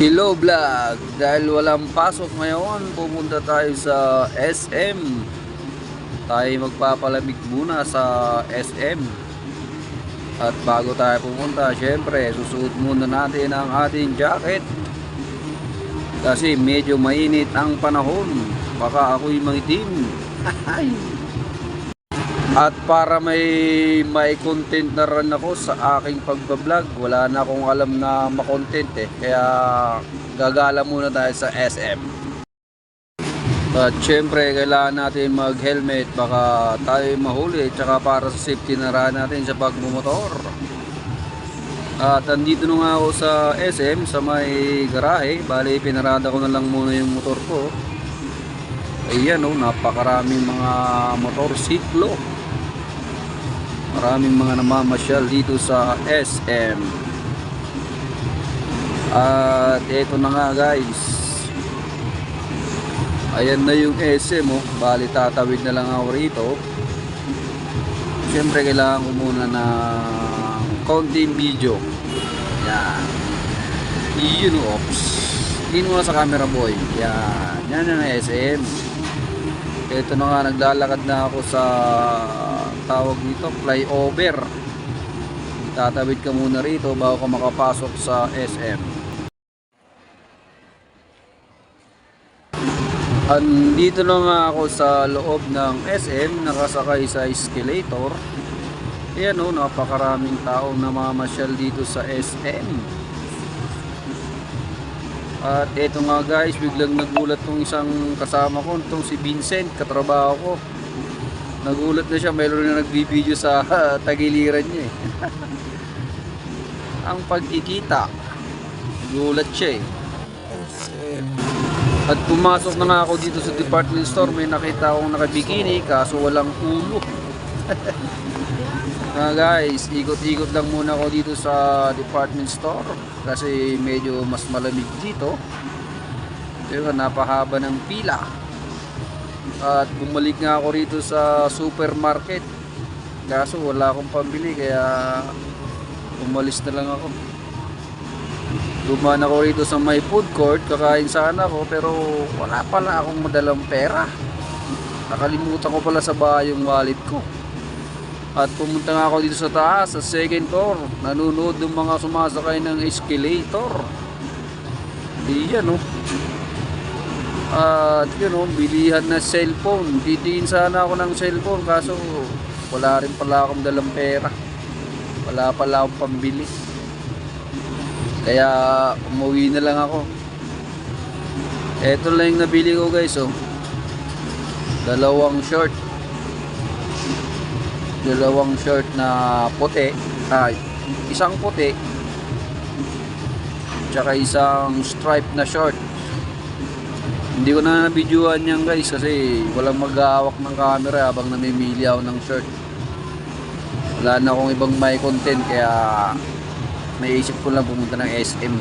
Hello vlog! Dahil walang pasok ngayon, pumunta tayo sa SM. Tayo magpapalamig muna sa SM. At bago tayo pumunta, syempre, susuot muna natin ang ating jacket. Kasi medyo mainit ang panahon. Baka ako'y mangitim. At para may may content na rin ako sa aking pagbablog, wala na akong alam na makontent eh. Kaya gagala muna tayo sa SM. At syempre kailangan natin mag-helmet baka tayo mahuli tsaka para sa safety na rin natin sa pagmumotor. At andito na nga ako sa SM sa may garahe. Bali pinarada ko na lang muna yung motor ko. Ayan oh, napakaraming mga motorsiklo. Maraming mga namamasyal dito sa SM. At ito na nga guys. Ayan na yung SM oh. Bali tatawid na lang ako rito. Siyempre kailangan ko muna ng konting video. Yan. Yun oh. Ops. Tingin mo na sa camera boy. Yan. Yan ang SM. Ito na nga, naglalakad na ako sa tawag dito, flyover. Tatawid ka muna rito bago ka makapasok sa SM. Andito na nga ako sa loob ng SM, nakasakay sa escalator. Ayan o, napakaraming taong namamasyal dito sa SM. At eto nga guys, biglang nagulat tong isang kasama ko, tong si Vincent, katrabaho ko. Nagulat na siya, mayroon na nagbibideo sa tagiliran niya eh. Ang pagkikita, gulat siya eh. At pumasok na nga ako dito sa department store, may nakita akong nakabikini kaso walang ulo. Nga guys, ikot-ikot lang muna ako dito sa department store kasi medyo mas malamig dito. Pero napahaba ng pila. At bumalik nga ako rito sa supermarket. Kaso wala akong pambili kaya umalis na lang ako. Dumaan ako rito sa may food court, kakain sana ako pero wala pala akong madalang pera. Nakalimutan ko pala sa bahay yung wallet ko. At pumunta nga ako dito sa taas, sa second floor. Nanonood ng mga sumasakay ng escalator. Di yan oh. At yun oh, bilihan na cellphone. Titiin sana ako ng cellphone kaso wala rin pala akong dalang pera. Wala pala akong pambili. Kaya umuwi na lang ako. Ito lang yung nabili ko guys oh. Dalawang short. Dalawang short na puti. Ay, isang puti. Tsaka isang stripe na short. Hindi ko na nabidyoan yan guys kasi walang mag-aawak ng camera habang namimili ako ng short. Wala na akong ibang may content kaya naisip ko lang pumunta ng SM.